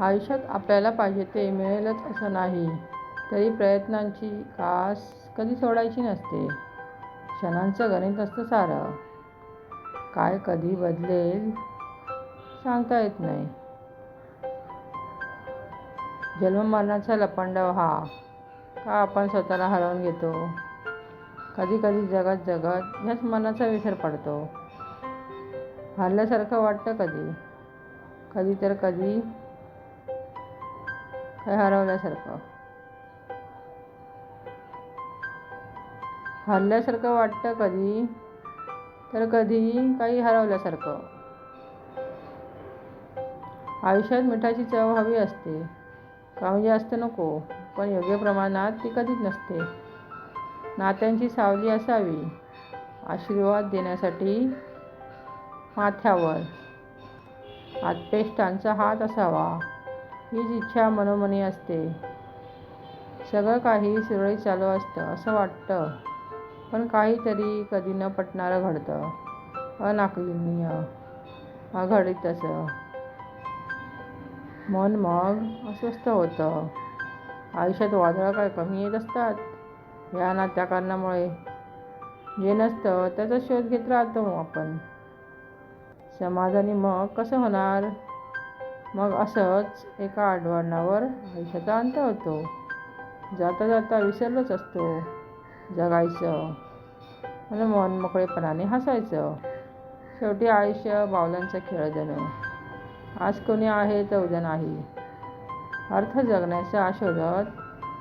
आयुष्यात आपल्याला पाहिजे ते मिळेलच असं नाही. तरी प्रयत्नांची कास कधी सोडायची नसते. क्षणांचं गणित असतं सारं. काय कधी बदलेल सांगता येत नाही. जन्ममरणाचा लपंडाव हा. का आपण स्वतःला हरवून घेतो? कधी कधी जगत जगत ह्याच मनाचा विसर पडतो. हरल्यासारखं वाटतं कधी? कधी तर कधी हरवल्यासारखं. हरल्यासारखं वाटतं कधी? तर कधी काही हरवल्यासारखं. आयुष्यात मिठाची चव हवी असते. कमी जास्त नको पण योग्य प्रमाणात ती कधीच नसते. नात्यांची सावली असावी. आशीर्वाद देण्यासाठी माथ्यावर. आतपेष्टांचा हात असावा. हीच इच्छा मनोमनी असते. सगळं काही सुरळीत चालू असतं असं वाटतं. पण काहीतरी कधी न पटणारं घडतं. अनाकलनीय. अघडीत असं. मन मग अस्वस्थ होतं. आयुष्यात वादळं काय कमी येत असतात? या ना त्या कारणामुळे. जे नसतं त्याचा शोध घेत राहतो आपण. समाधानी मग कसं होणार? मग असंच एका आडवणावर आयुष्याचा अंत होतो. जाता जाता विसरलोच असतो. जगायचं. आणि मन मोकळेपणाने हसायचं. शेवटी आयुष्य बावलांचा खेळ जणू. आज कोणी आहे तर उद्या नाही. अर्थ जगण्याचा आशोधत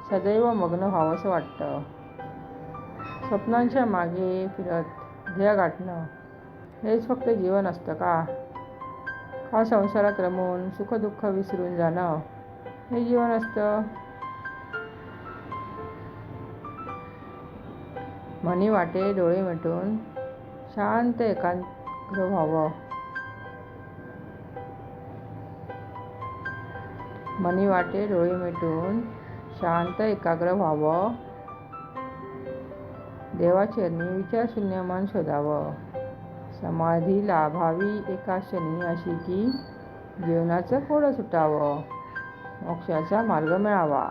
सदैव मग्न व्हावंसं वाटतं. स्वप्नांच्या मागे फिरत ध्येय गाठणं. हेच फक्त जीवन असतं का? हा संसारात रमून सुखदुःख विसरून जाणं. हे जीवन असतं. मनी वाटे डोळे मिटून शांत एकाग्र व्हावं. मनी वाटे डोळे मिटून शांत एकाग्र व्हावं. देवाचरणी विचारशून्य मन शोधावं. समाधी लाभावी एका क्षणी अशी की जीवनाचं फोडं सुटावं मोक्षाचा मार्ग मिळावा.